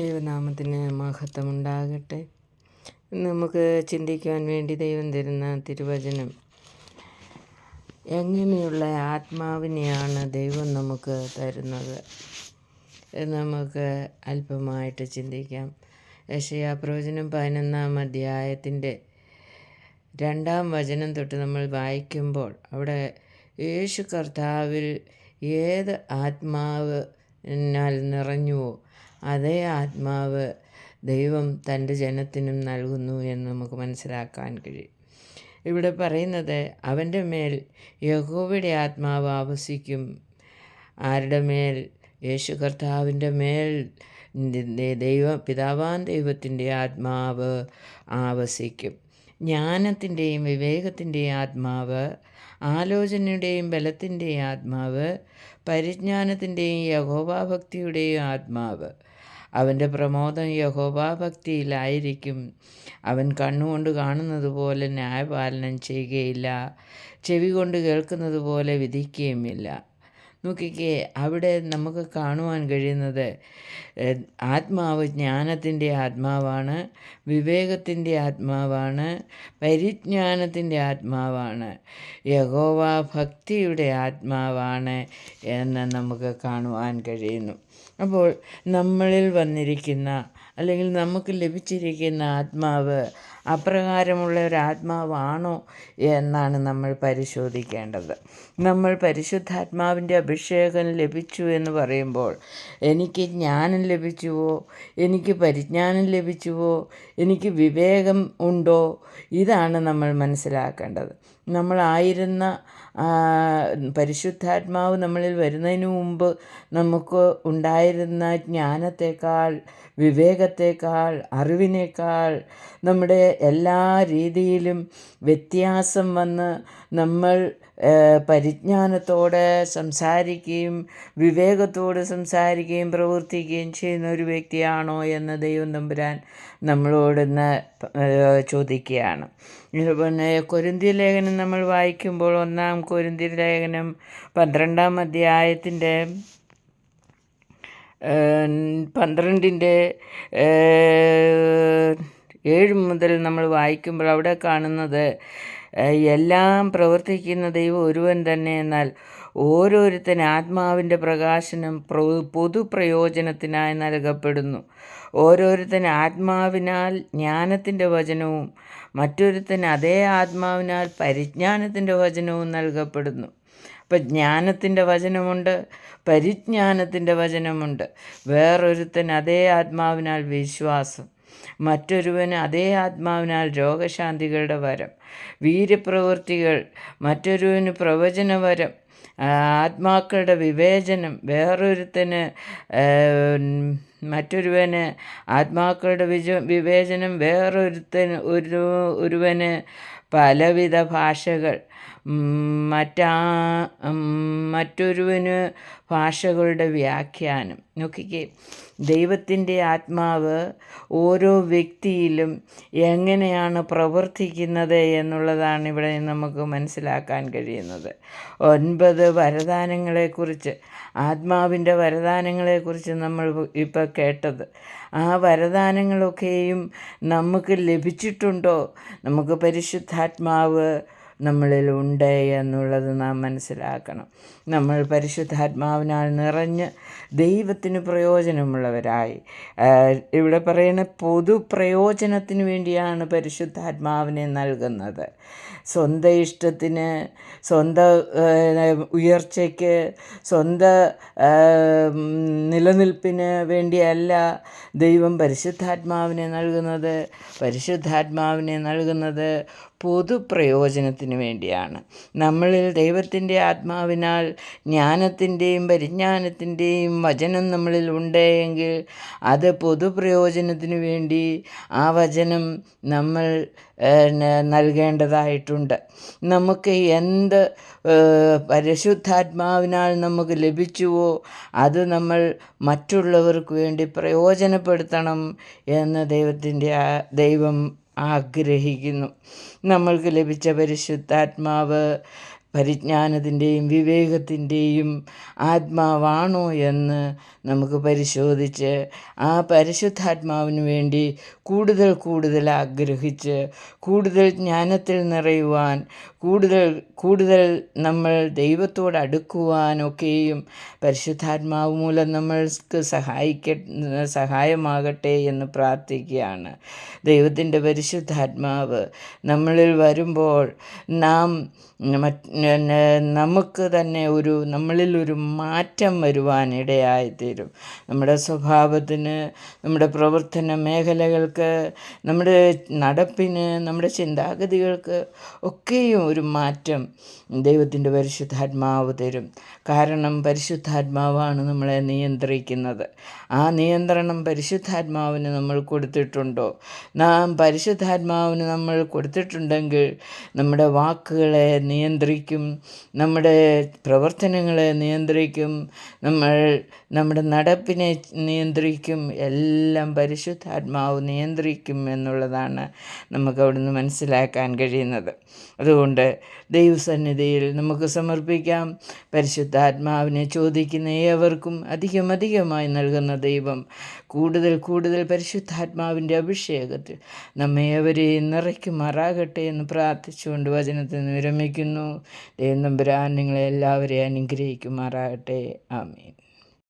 ദൈവനാമത്തിന് മഹത്വമുണ്ടാകട്ടെ. നമുക്ക് ചിന്തിക്കുവാൻ വേണ്ടി ദൈവം തരുന്ന തിരുവചനം. എങ്ങനെയുള്ള ആത്മാവിനെയാണ് ദൈവം നമുക്ക് തരുന്നത് നമുക്ക് അല്പമായിട്ട് ചിന്തിക്കാം. യശയാപ്രവചനം പതിനൊന്നാം അധ്യായത്തിന്റെ രണ്ടാം വചനം തൊട്ട് നമ്മൾ വായിക്കുമ്പോൾ അവിടെ യേശു കർത്താവിൽ ഏത് ആത്മാവ് നിറഞ്ഞുവോ അതേ ആത്മാവ് ദൈവം തന്റെ ജനത്തിനും നൽകുന്നു എന്ന് നമുക്ക് മനസ്സിലാക്കാൻ കഴിയും. ഇവിടെ പറയുന്നത് അവന്റെ മേൽ യഹോവയുടെ ആത്മാവ് ആവസിക്കും. ആരുടെ മേൽ? യേശു കർത്താവിന്റെ മേൽ. ദൈവ പിതാവാൻ ദൈവത്തിന്റെ ആത്മാവ് ആവസിക്കും. ജ്ഞാനത്തിന്റെയും വിവേകത്തിന്റെയും ആത്മാവ് ആലോചനയുടെയും ബലത്തിന്റെയും ആത്മാവ് പരിജ്ഞാനത്തിന്റെയും യഹോഭാഭക്തിയുടെയും ആത്മാവ്. അവന്റെ പ്രമോദം യഹോഭാഭക്തിയിലായിരിക്കും അവൻ കണ്ണുകൊണ്ട് കാണുന്നത് പോലെ ന്യായപാലനം ചെയ്യുകയില്ല. ചെവി കൊണ്ട് കേൾക്കുന്നത് പോലെ വിധിക്കുകയുമില്ല. നോക്കിക്കേ അവിടെ നമുക്ക് കാണുവാൻ കഴിയുന്നത് ആത്മാവ് ജ്ഞാനത്തിന്റെ ആത്മാവാണ് വിവേകത്തിന്റെ ആത്മാവാണ് പരിജ്ഞാനത്തിന്റെ ആത്മാവാണ് യഹോവ ഭക്തിയുടെ ആത്മാവാണ് എന്ന് നമുക്ക് കാണുവാൻ കഴിയുന്നു. അപ്പോൾ നമ്മളിൽ വന്നിരിക്കുന്ന അല്ലെങ്കിൽ നമുക്ക് ലഭിച്ചിരിക്കുന്ന ആത്മാവ് അപ്രകാരമുള്ള ഒരു ആത്മാവാണോ എന്നാണ് നമ്മൾ പരിശോധിക്കേണ്ടത്. നമ്മൾ പരിശുദ്ധാത്മാവിന്റെ അഭിഷേകം ലഭിച്ചു എന്ന് പറയുമ്പോൾ എനിക്ക് ജ്ഞാനം ലഭിച്ചുവോ? എനിക്ക് പരിജ്ഞാനം ലഭിച്ചുവോ? എനിക്ക് വിവേകം ഉണ്ടോ? ഇതാണ് നമ്മൾ മനസ്സിലാക്കേണ്ടത്. നമ്മളായിരുന്ന പരിശുദ്ധാത്മാവ് നമ്മളിൽ വരുന്നതിന് മുമ്പ് നമുക്ക് ഉണ്ടായിരുന്ന ജ്ഞാനത്തേക്കാൾ വിവേകത്തേക്കാൾ അറിവിനേക്കാൾ നമ്മുടെ എല്ലാ രീതിയിലും വ്യത്യാസം വന്ന് നമ്മൾ പരിജ്ഞാനത്തോടെ സംസാരിക്കുകയും വിവേകത്തോടെ സംസാരിക്കുകയും പ്രവർത്തിക്കുകയും ചെയ്യുന്ന ഒരു വ്യക്തിയാണോ എന്ന് ദൈവം തമ്പുരാൻ നമ്മളോടൊന്ന് ചോദിക്കുകയാണ്. പിന്നെ കൊരിന്തി ലേഖനം നമ്മൾ വായിക്കുമ്പോൾ ഒന്നാം കൊരിന്തി ലേഖനം പന്ത്രണ്ടാം അധ്യായത്തിന്റെ പന്ത്രണ്ടിന്റെ ഏഴ് മുതൽ നമ്മൾ വായിക്കുമ്പോൾ അവിടെ കാണുന്നത് എല്ലാം പ്രവർത്തിക്കുന്ന ദൈവം ഒരുവൻ തന്നെ. എന്നാൽ ഓരോരുത്തൻ ആത്മാവിന്റെ പ്രകാശനം പൊതുപ്രയോജനത്തിനായി നൽകപ്പെടുന്നു. ഓരോരുത്തൻ ആത്മാവിനാൽ ജ്ഞാനത്തിന്റെ വചനവും മറ്റൊരുത്തൻ അതേ ആത്മാവിനാൽ പരിജ്ഞാനത്തിന്റെ വചനവും നൽകപ്പെടുന്നു. അപ്പം ജ്ഞാനത്തിന്റെ വചനമുണ്ട് പരിജ്ഞാനത്തിന്റെ വചനമുണ്ട്. വേറൊരുത്തൻ അതേ ആത്മാവിനാൽ വിശ്വാസം. മറ്റൊരുവന് അതേ ആത്മാവിനാൽ രോഗശാന്തികളുടെ വരം വീര്യപ്രവൃത്തികൾ മറ്റൊരുവന് പ്രവചനവരം ആത്മാക്കളുടെ വിവേചനം വേറൊരുത്തന് മറ്റൊരുവന് ആത്മാക്കളുടെ വിജ വിവേചനം വേറൊരുത്തന് ഒരു ഒരുവന് പലവിധ ഭാഷകൾ മറ്റാ മറ്റൊരുവന് ഭാഷകളുടെ വ്യാഖ്യാനം. നോക്കിക്കേ ദൈവത്തിന്റെ ആത്മാവ് ഓരോ വ്യക്തിയിലും എങ്ങനെയാണ് പ്രവർത്തിക്കുന്നത് എന്നുള്ളതാണ് ഇവിടെ നമുക്ക് മനസ്സിലാക്കാൻ കഴിയുന്നത്. ഒൻപത് വരദാനങ്ങളെക്കുറിച്ച് ആത്മാവിന്റെ വരദാനങ്ങളെക്കുറിച്ച് നമ്മൾ ഇപ്പോൾ കേട്ടത്. ആ വരദാനങ്ങളൊക്കെയും നമുക്ക് ലഭിച്ചിട്ടുണ്ടോ? നമുക്ക് പരിശുദ്ധാത്മാവ് നമ്മളിൽ ഉണ്ട് എന്നുള്ളത് നാം മനസ്സിലാക്കണം. നമ്മൾ പരിശുദ്ധാത്മാവിനാൽ നിറഞ്ഞ് ദൈവത്തിന് പ്രയോജനമുള്ളവരായി. ഇവിടെ പറയുന്ന പൊതു പ്രയോജനത്തിന് വേണ്ടിയാണ് പരിശുദ്ധാത്മാവിനെ നൽകുന്നത്. സ്വന്തം ഇഷ്ടത്തിന് സ്വന്തം ഉയർച്ചയ്ക്ക് സ്വന്തം നിലനിൽപ്പിന് വേണ്ടിയല്ല ദൈവം പരിശുദ്ധാത്മാവിനെ നൽകുന്നത്. പരിശുദ്ധാത്മാവിനെ നൽകുന്നത് പൊതുപ്രയോജനത്തിന് വേണ്ടിയാണ്. നമ്മളിൽ ദൈവത്തിന്റെ ആത്മാവിനാൽ ജ്ഞാനത്തിന്റെയും പരിജ്ഞാനത്തിന്റെയും വചനം നമ്മളിൽ ഉണ്ടെങ്കിൽ അത് പൊതുപ്രയോജനത്തിന് വേണ്ടി ആ വചനം നമ്മൾ നൽകേണ്ടതായിട്ടുണ്ട്. നമുക്ക് എന്ത് പരിശുദ്ധാത്മാവിനാൽ നമുക്ക് ലഭിച്ചുവോ അത് നമ്മൾ മറ്റുള്ളവർക്ക് വേണ്ടി പ്രയോജനപ്പെടുത്തണം എന്ന് ദൈവത്തിന്റെ ദൈവം ആഗ്രഹിക്കുന്നു. നമ്മൾക്ക് ലഭിച്ച പരിശുദ്ധാത്മാവ് പരിജ്ഞാനത്തിന്റെയും വിവേകത്തിന്റെയും ആത്മാവാണോ എന്ന് നമുക്ക് പരിശോധിച്ച് ആ പരിശുദ്ധാത്മാവിന് വേണ്ടി കൂടുതൽ കൂടുതൽ ആഗ്രഹിച്ച് കൂടുതൽ ജ്ഞാനത്തിൽ നിറയുവാൻ കൂടുതൽ കൂടുതൽ നമ്മൾ ദൈവത്തോട് അടുക്കുവാനൊക്കെയും പരിശുദ്ധാത്മാവ് മൂലം നമ്മൾക്ക് സഹായിക്ക സഹായമാകട്ടെ എന്ന് പ്രാർത്ഥിക്കുകയാണ്. ദൈവത്തിന്റെ പരിശുദ്ധാത്മാവ് നമ്മളിൽ വരുമ്പോൾ നാം നമുക്ക് തന്നെ ഒരു നമ്മളിൽ ഒരു മാറ്റം വരുവാനിടയായിത്തീരും. നമ്മുടെ സ്വഭാവത്തിന് നമ്മുടെ പ്രവർത്തന മേഖലകൾക്ക് നമ്മുടെ നടപ്പിന് നമ്മുടെ ചിന്താഗതികൾക്ക് ഒക്കെയും ഒരു മാറ്റം ദൈവത്തിന്റെ പരിശുദ്ധാത്മാവ് തരും. കാരണം പരിശുദ്ധാത്മാവാണ് നമ്മളെ നിയന്ത്രിക്കുന്നത്. ആ നിയന്ത്രണം പരിശുദ്ധാത്മാവിന് നമ്മൾ കൊടുത്തിട്ടുണ്ടോ? നാം പരിശുദ്ധാത്മാവിന് നമ്മൾ കൊടുത്തിട്ടുണ്ടെങ്കിൽ നമ്മുടെ വാക്കുകളെ നിയന്ത്രിക്കും. നമ്മുടെ പ്രവർത്തനങ്ങളെ നിയന്ത്രിക്കും നമ്മൾ നമ്മുടെ നടപ്പിനെ നിയന്ത്രിക്കും എല്ലാം പരിശുദ്ധാത്മാവ് നിയന്ത്രിക്കും എന്നുള്ളതാണ് നമുക്ക് അവിടുന്ന് മനസ്സിലാക്കാൻ കഴിയുന്നത്. അതുകൊണ്ട് ദൈവസന്നിധിയിൽ നമുക്ക് സമർപ്പിക്കാം. പരിശുദ്ധാത്മാവിനെ ചോദിക്കുന്ന ഏവർക്കും അധികം അധികമായി നൽകുന്ന ദൈവം കൂടുതൽ കൂടുതൽ പരിശുദ്ധാത്മാവിന്റെ അഭിഷേകത്തിൽ നമ്മെ അവരെ നിറയ്ക്കുമാറാകട്ടെ എന്ന് പ്രാർത്ഥിച്ചുകൊണ്ട് വചനത്തിൽ നിന്ന് വിരമിക്കുന്നു. ദൈവം നമ്പുരാൻ നിങ്ങളെ എല്ലാവരെയും അനുഗ്രഹിക്കുമാറാകട്ടെ. ആമീൻ.